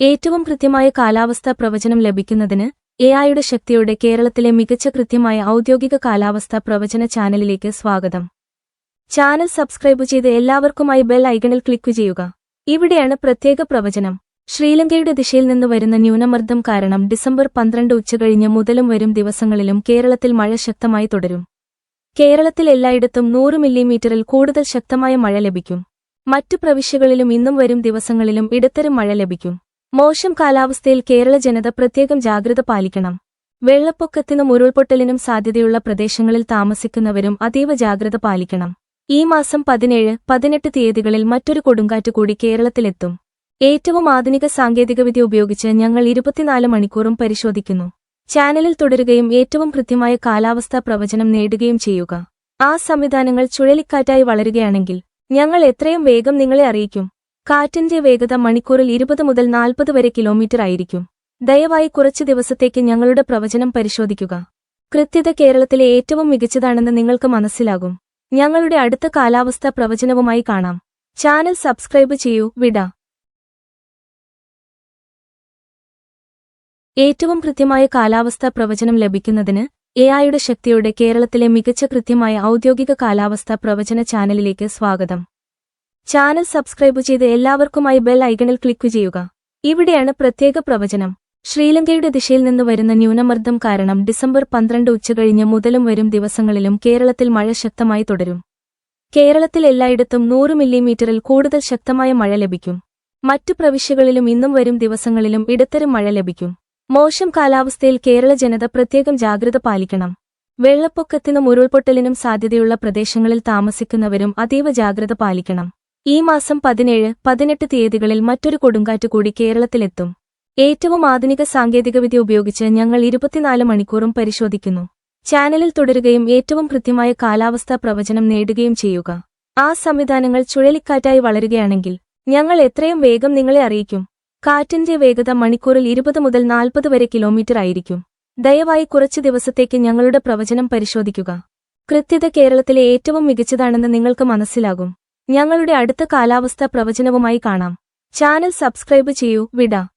ഏറ്റവും കൃത്യമായ കാലാവസ്ഥാ പ്രവചനം ലഭിക്കുന്നതിന് എഐയുടെ ശക്തിയോടെ കേരളത്തിലെ മികച്ച കൃത്യമായ ഔദ്യോഗിക കാലാവസ്ഥാ പ്രവചന ചാനലിലേക്ക് സ്വാഗതം. ചാനൽ സബ്സ്ക്രൈബ് ചെയ്ത് എല്ലാവർക്കുമായി ബെൽ ഐക്കണിൽ ക്ലിക്ക് ചെയ്യുക. ഇവിടെയാണ് പ്രത്യേക പ്രവചനം. ശ്രീലങ്കയുടെ ദിശയിൽ നിന്ന് വരുന്ന ന്യൂനമർദ്ദം കാരണം ഡിസംബർ പന്ത്രണ്ട് ഉച്ചകഴിഞ്ഞ് മുതലും വരും ദിവസങ്ങളിലും കേരളത്തിൽ മഴ ശക്തമായി തുടരും. കേരളത്തിൽ എല്ലായിടത്തും നൂറ് മില്ലിമീറ്ററിൽ കൂടുതൽ ശക്തമായ മഴ ലഭിക്കും. മറ്റു പ്രവിശ്യകളിലും ഇന്നും വരും ദിവസങ്ങളിലും ഇടത്തരം മഴ ലഭിക്കും. മോശം കാലാവസ്ഥയിൽ കേരള ജനത പ്രത്യേകം ജാഗ്രത പാലിക്കണം. വെള്ളപ്പൊക്കത്തിനും ഉരുൾപൊട്ടലിനും സാധ്യതയുള്ള പ്രദേശങ്ങളിൽ താമസിക്കുന്നവരും അതീവ ജാഗ്രത പാലിക്കണം. ഈ മാസം പതിനേഴ് പതിനെട്ട് തീയതികളിൽ മറ്റൊരു കൊടുങ്കാറ്റ് കൂടി കേരളത്തിലെത്തും. ഏറ്റവും ആധുനിക സാങ്കേതികവിദ്യ ഉപയോഗിച്ച് ഞങ്ങൾ ഇരുപത്തിനാല് മണിക്കൂറും പരിശോധിക്കുന്നു. ചാനലിൽ തുടരുകയും ഏറ്റവും കൃത്യമായ കാലാവസ്ഥാ പ്രവചനം നേടുകയും ചെയ്യുക. ആ സംവിധാനങ്ങൾ ചുഴലിക്കാറ്റായി വളരുകയാണെങ്കിൽ ഞങ്ങൾ എത്രയും വേഗം നിങ്ങളെ അറിയിക്കും. കാറ്റിന്റെ വേഗത മണിക്കൂറിൽ ഇരുപത് മുതൽ നാൽപ്പത് വരെ കിലോമീറ്റർ ആയിരിക്കും. ദയവായി കുറച്ചു ദിവസത്തേക്ക് ഞങ്ങളുടെ പ്രവചനം പരിശോധിക്കുക. കൃത്യത കേരളത്തിലെ ഏറ്റവും മികച്ചതാണെന്ന് നിങ്ങൾക്ക് മനസ്സിലാകും. ഞങ്ങളുടെ അടുത്ത കാലാവസ്ഥ പ്രവചനവുമായി കാണാം. ചാനൽ സബ്സ്ക്രൈബ് ചെയ്യൂ. വിട. ഏറ്റവും കൃത്യമായ കാലാവസ്ഥാ പ്രവചനം ലഭിക്കുന്നതിന് എഐയുടെ ശക്തിയോടെ കേരളത്തിലെ മികച്ച കൃത്യമായ ഔദ്യോഗിക കാലാവസ്ഥാ പ്രവചന ചാനലിലേക്ക് സ്വാഗതം. ചാനൽ സബ്സ്ക്രൈബ് ചെയ്ത് എല്ലാവർക്കുമായി ബെൽ ഐക്കണിൽ ക്ലിക്ക് ചെയ്യുക. ഇവിടെയാണ് പ്രത്യേക പ്രവചനം. ശ്രീലങ്കയുടെ ദിശയിൽ നിന്ന് വരുന്ന ന്യൂനമർദ്ദം കാരണം ഡിസംബർ പന്ത്രണ്ട് ഉച്ചകഴിഞ്ഞ് മുതലും വരും ദിവസങ്ങളിലും കേരളത്തിൽ മഴ ശക്തമായി തുടരും. കേരളത്തിൽ എല്ലായിടത്തും നൂറ് മില്ലിമീറ്ററിൽ കൂടുതൽ ശക്തമായ മഴ ലഭിക്കും. മറ്റു പ്രവിശ്യകളിലും ഇന്നും വരും ദിവസങ്ങളിലും ഇടത്തരം മഴ ലഭിക്കും. മോശം കാലാവസ്ഥയിൽ കേരള ജനത പ്രത്യേകം ജാഗ്രത പാലിക്കണം. വെള്ളപ്പൊക്കത്തിനും ഉരുൾപൊട്ടലിനും സാധ്യതയുള്ള പ്രദേശങ്ങളിൽ താമസിക്കുന്നവരും അതീവ ജാഗ്രത പാലിക്കണം. ഈ മാസം പതിനേഴ് പതിനെട്ട് തീയതികളിൽ മറ്റൊരു കൊടുങ്കാറ്റ് കൂടി കേരളത്തിലെത്തും. ഏറ്റവും ആധുനിക സാങ്കേതികവിദ്യ ഉപയോഗിച്ച് ഞങ്ങൾ ഇരുപത്തിനാല് മണിക്കൂറും പരിശോധിക്കുന്നു. ചാനലിൽ തുടരുകയും ഏറ്റവും കൃത്യമായ കാലാവസ്ഥാ പ്രവചനം നേടുകയും ചെയ്യുക. ആ സംവിധാനങ്ങൾ ചുഴലിക്കാറ്റായി വളരുകയാണെങ്കിൽ ഞങ്ങൾ എത്രയും വേഗം നിങ്ങളെ അറിയിക്കും. കാറ്റിന്റെ വേഗത മണിക്കൂറിൽ ഇരുപത് മുതൽ നാൽപ്പത് വരെ കിലോമീറ്റർ ആയിരിക്കും. ദയവായി കുറച്ചു ദിവസത്തേക്ക് ഞങ്ങളുടെ പ്രവചനം പരിശോധിക്കുക. കൃത്യത കേരളത്തിലെ ഏറ്റവും മികച്ചതാണെന്ന് നിങ്ങൾക്ക് മനസ്സിലാകും. ഞങ്ങളുടെ അടുത്ത കാലാവസ്ഥ പ്രവചനവുമായി കാണാം. ചാനൽ സബ്സ്ക്രൈബ് ചെയ്യൂ. വിട.